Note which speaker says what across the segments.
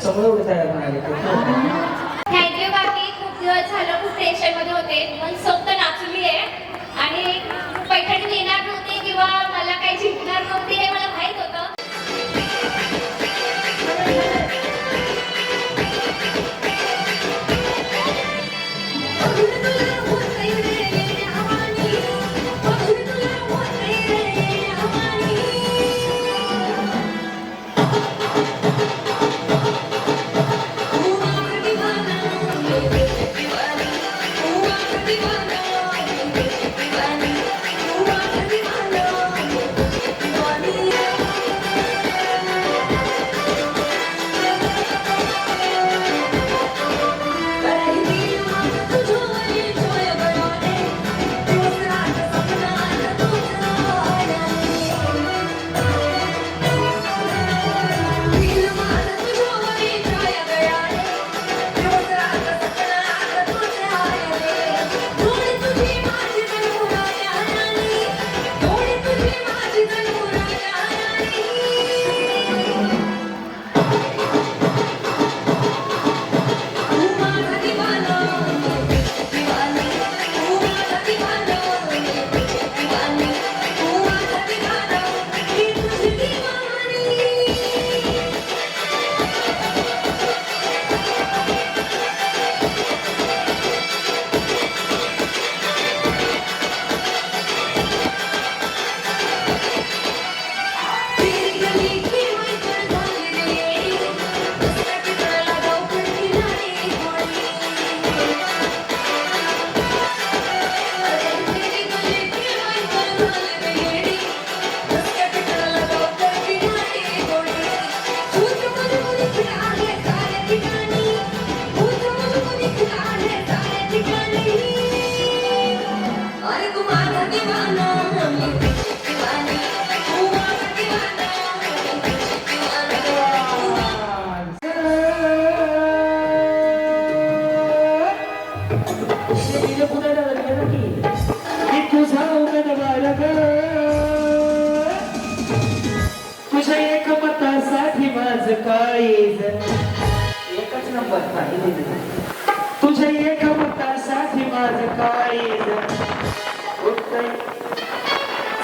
Speaker 1: त्याच्यामुळे एवढे तयार मिळाले
Speaker 2: थँक्यू हो. बाकी. खूप दिवस झालं खूप टेन्शन होते. मन स्वप्न नाचली आहे. आणि पैठणी येणार नव्हती किंवा मला काही जिंकणार नव्हती हे मला माहीत होतं.
Speaker 1: Divana, divana, divana.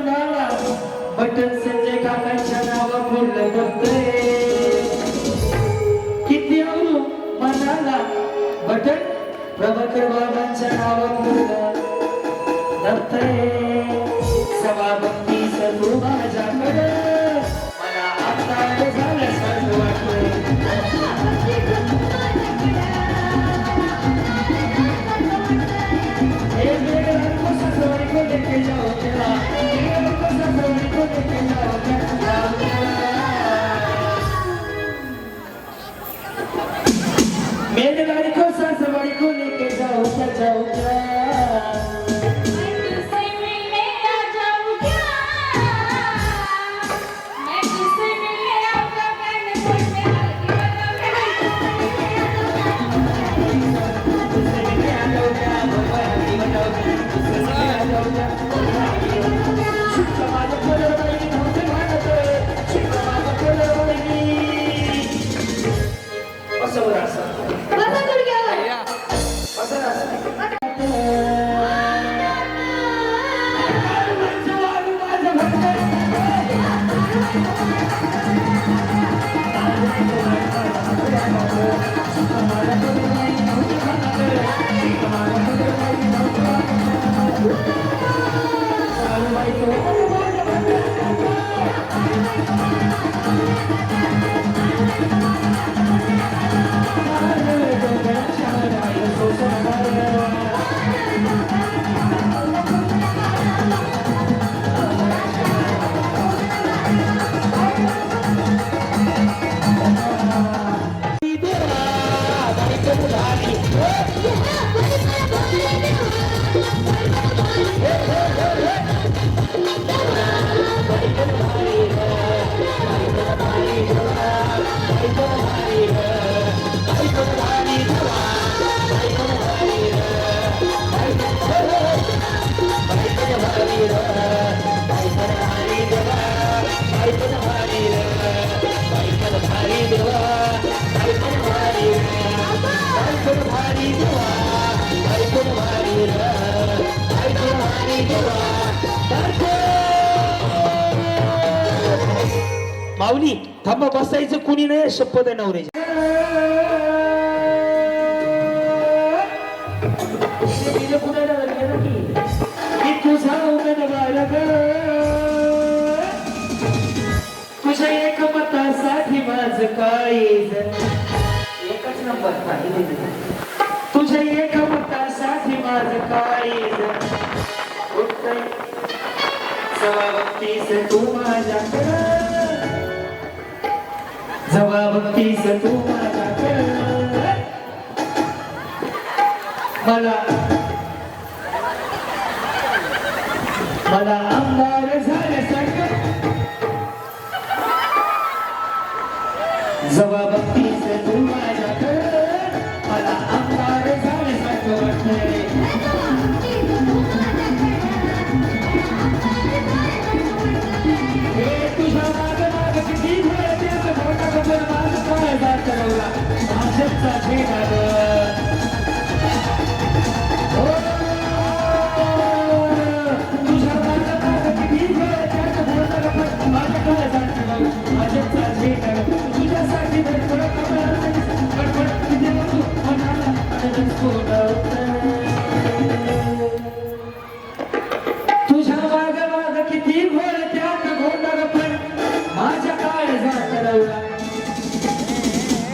Speaker 1: म्हणाला बटन संजय काकांच्या नावा बोललं किती आवडू म्हणाला बटन? प्रभाकर बाबांच्या नावा बोललं
Speaker 2: बघतोय
Speaker 1: Thank you. माऊली थांब बसायचं कुणी नाही शपथ आहे नवऱ्याची. तुझा तुझ्या एक मतासाठी माझ काय एकच नंबर पाहिजे. तुझे एक मतासाठी माझ काय? उठतंय सवा तू माझ्याकडं जवा तू माझ्याकडं मला मला आमदार झाल्यासारखं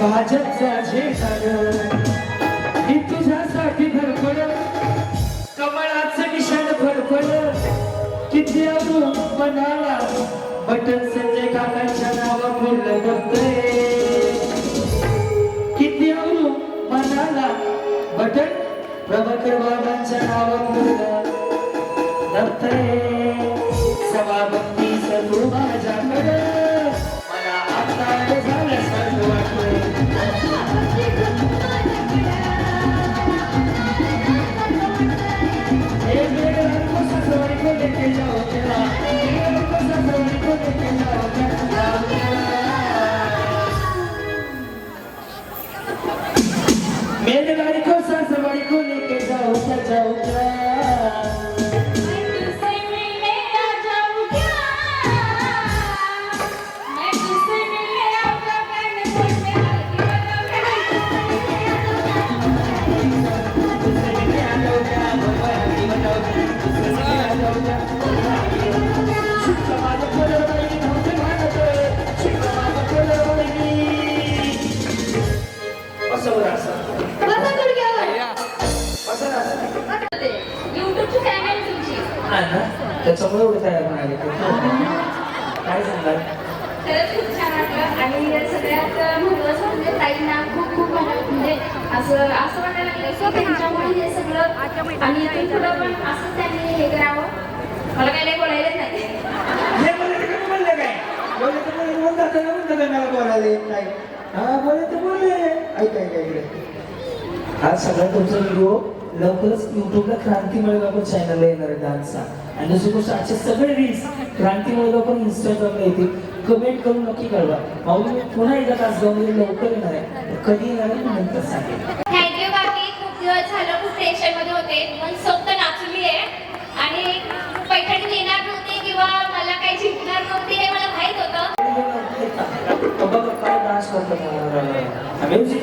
Speaker 1: भाजपचा झेंडा मी तुझ्यासाठी धडपड कमळाचं निशाण फडफड किती अजून मनाला बटन संजय काकांच्या नावा बोललं बघतोय किती अजून मनाला बटन प्रभाकर बाबांच्या नावावर नव्हते मेरे गाड़ी को ससुराली को लेके जाओ क्या एवढं तयार म्हणाले काय सांगणार
Speaker 2: खरंच खूप छान वाटलं. आणि सगळ्यात महत्त्वाचं म्हणजे ताईंना खूप खूप म्हणजे असं असं वाटायला लागलं की त्यांच्यामुळे हे सगळं आणि इथून पुढं पण असंच त्यांनी हे करावं. मला काही नाही बोलायलाच नाही.
Speaker 1: हे बोलले बोलले काय? बोलले तर बोलले बोलतात तर म्हणतात आहे मला बोलायला येत नाही. हा बोलले तर बोलले. ऐक ऐक इकडे हा सगळा तुमचा व्हिडिओ लवकरच युट्यूबला क्रांती मळगाव चॅनलला येणार आहे डान्सचा आणि दुसरी गोष्ट असे सगळे रील्स क्रांती मळगाव पण इंस्टाग्रामला येतील. कमेंट करून नक्की कळवा. माऊली मी पुन्हा एकदा तासगावमध्ये लवकर येणार आहे. कधी येणार आहे नंतर सांगेन.
Speaker 2: थँक्यू बाकी. खूप दिवस झालं खूप टेन्शनमध्ये होते. पण सोबत नाचली आहे आणि पैठणीत येणार नव्हती किंवा मला काही जिंकणार नव्हती हे मला माहीत होतं.
Speaker 1: बघा काय डान्स करतात म्युझिक